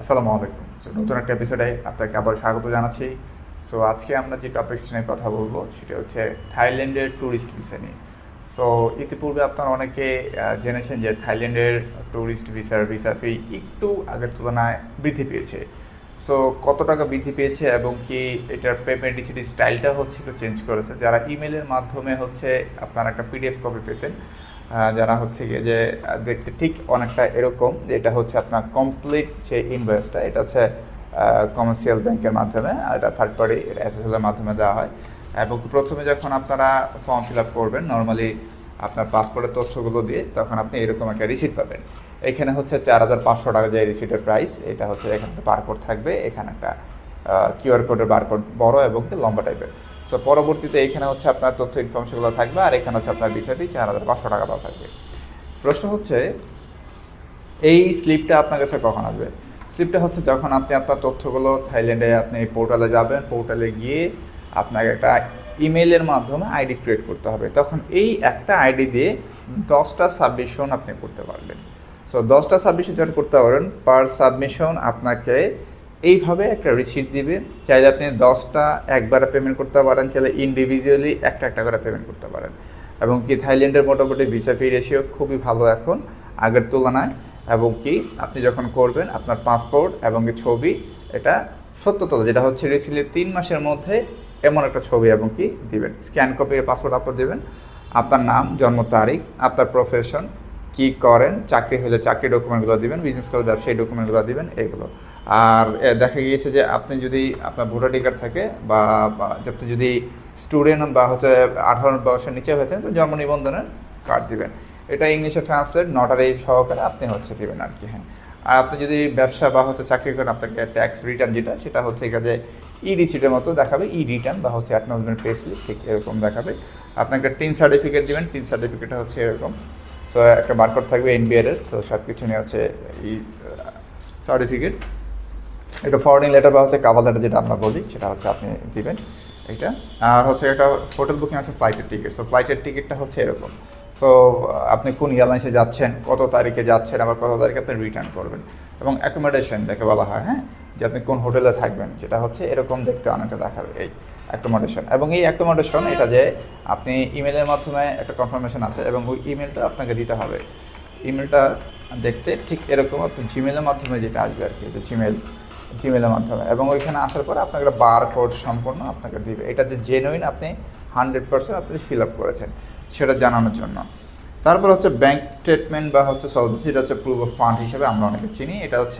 আসসালামু আলাইকুম। So, নতুন একটা এপিসোডে আপনাকে আবার স্বাগত জানাচ্ছি। সো আজকে আমরা যে টপিকস নিয়ে কথা বলব সেটা হচ্ছে থাইল্যান্ডের ট্যুরিস্ট ভিসা নিয়ে। সো ইতিপূর্বে আপনারা অনেকে জেনেছেন যে থাইল্যান্ডের ট্যুরিস্ট ভিসার ভিসা ফি একটু আগের তুলনায় বৃদ্ধি পেয়েছে। সো কত টাকা বৃদ্ধি পেয়েছে এবং কি এটার পেমেন্ট ডিসিটি স্টাইলটা হচ্ছে একটু চেঞ্জ করেছে? যারা ইমেলের মাধ্যমে হচ্ছে আপনারা একটা পিডিএফ কপি পেতেন যারা হচ্ছে গিয়ে যে দেখতে ঠিক অনেকটা এরকম যে এটা হচ্ছে আপনার কমপ্লিট যে ইনভয়েসটা এটা হচ্ছে কমার্শিয়াল ব্যাংকের মাধ্যমে এটা থার্ড পার্টি এটা এর মাধ্যমে দেওয়া হয়। এবং প্রথমে যখন আপনারা ফর্ম ফিল আপ করবেন নর্মালি আপনার পাসপোর্টের তথ্যগুলো দিয়ে তখন আপনি এরকম একটা রিসিট পাবেন। এখানে হচ্ছে চার হাজার পাঁচশো টাকা যে রিসিটের প্রাইস এটা হচ্ছে এখানে একটা বারকোড থাকবে। এখানে একটা কিউআর কোডের বারকোড বড় এবং লম্বা টাইপের সো পরবর্তীতে এখানে হচ্ছে আপনার তথ্য ইনফরমেশনগুলো থাকবে, আর এখানে হচ্ছে আপনার বিচারটি চার হাজার পাঁচশো টাকা দেওয়া থাকবে। প্রশ্ন হচ্ছে, এই স্লিপটা আপনার কাছে কখন আসবে? স্লিপটা হচ্ছে যখন আপনি আপনার তথ্যগুলো থাইল্যান্ডে আপনি পোর্টালে যাবেন পোর্টালে গিয়ে আপনাকে একটা ইমেলের মাধ্যমে আইডি ক্রিয়েট করতে হবে। তখন এই একটা আইডি দিয়ে দশটা সাবমিশন আপনি করতে পারবেন। সো দশটা সাবমিশন যখন করতে পারবেন পার সাবমিশন আপনাকে এইভাবে একটা রিসিট দিবে। চাইলে আপনি দশটা একবারে পেমেন্ট করতে পারেন, চাইলে ইন্ডিভিজুয়ালি একটা একটা করে পেমেন্ট করতে পারেন। এবং কি থাইল্যান্ডের মোটামুটি ভিসা ফি রেশিও খুবই ভালো এখন, আগের তুলনায়। এবং কি আপনি যখন করবেন, আপনার পাসপোর্ট এবং কি ছবি, এটা সত্যতল যেটা হচ্ছে রিসিলে তিন মাসের মধ্যে এমন একটা ছবি এবং কি দিবেন। স্ক্যান কপি পাসপোর্ট আপলোড দিবেন। আপনার নাম, জন্ম তারিখ, আপনার প্রফেশন কি করেন, চাকরি হলে চাকরি ডকুমেন্টগুলো দিবেন বিজনেস করলে ব্যবসায়ী ডকুমেন্টগুলো দিবেন, এগুলো। আর দেখা গিয়েছে যে আপনি যদি আপনার ভোটার টিকার থাকে বা আপনি যদি স্টুডেন্ট বা হচ্ছে আঠারো বয়সের নিচে হয়ে থাকেন, তো জন্ম নিবন্ধনের কার্ড দিবেন। এটা ইংলিশে ট্রান্সলেট নটারি সহকারে আপনি হচ্ছে দেবেন আর কি হ্যাঁ। আর আপনি যদি ব্যবসা বা হচ্ছে চাকরি করেন, আপনাকে ট্যাক্স রিটার্ন যেটা, সেটা হচ্ছে কাজে ই রিসিটের মতো দেখাবে ই রিটার্ন বা হচ্ছে অ্যাকনোলজমেন্ট পে ঠিক এরকম দেখাবে। আপনাকে টিন সার্টিফিকেট দিবেন টিন সার্টিফিকেটটা হচ্ছে এরকম। সো একটা বারকোড থাকবে এনবিআর এর, তো সব কিছু নিয়ে হচ্ছে এই সার্টিফিকেট এটা ফরেন লেটার বা হচ্ছে কাভার লেটার যেটা আমরা বলি, সেটা হচ্ছে আপনি দিবেন এটা আর হচ্ছে একটা হোটেল বুকিং আছে ফ্লাইটের টিকিট সো ফ্লাইটের টিকিটটা হচ্ছে এরকম। সো আপনি কোন এয়ারলাইন্সে যাচ্ছেন, কত তারিখে যাচ্ছেন, আবার কত তারিখে আপনি রিটার্ন করবেন। এবং অ্যাকোমোডেশন যাকে বলা হয় হ্যাঁ? যে আপনি কোন হোটেলে থাকবেন, যেটা হচ্ছে এরকম দেখতে অনেকটা দেখাবে এই অ্যাকোমোডেশন এবং এই অ্যাকোমোডেশন এটা যে আপনি ইমেলের মাধ্যমে একটা কনফার্মেশন আছে, এবং ওই ইমেলটা আপনাকে দিতে হবে। ইমেলটা দেখতে ঠিক এরকম, আপনি জিমেলের মাধ্যমে যেটা আসবে আর কি জিমেল জিমেলের মাধ্যমে। এবং ওইখানে আসার পরে আপনাকে একটা বার কোড সম্পূর্ণ আপনাকে দিবে। এটা যে জেনুইন আপনি হান্ড্রেড পার্সেন্ট আপনি ফিল আপ করেছেন, সেটা জানানোর জন্য। তারপর হচ্ছে ব্যাংক স্টেটমেন্ট বা হচ্ছে সলভেন্সি এটা হচ্ছে প্রুফ অফ ফান্ড হিসেবে আমরা অনেকে চিনি। এটা হচ্ছে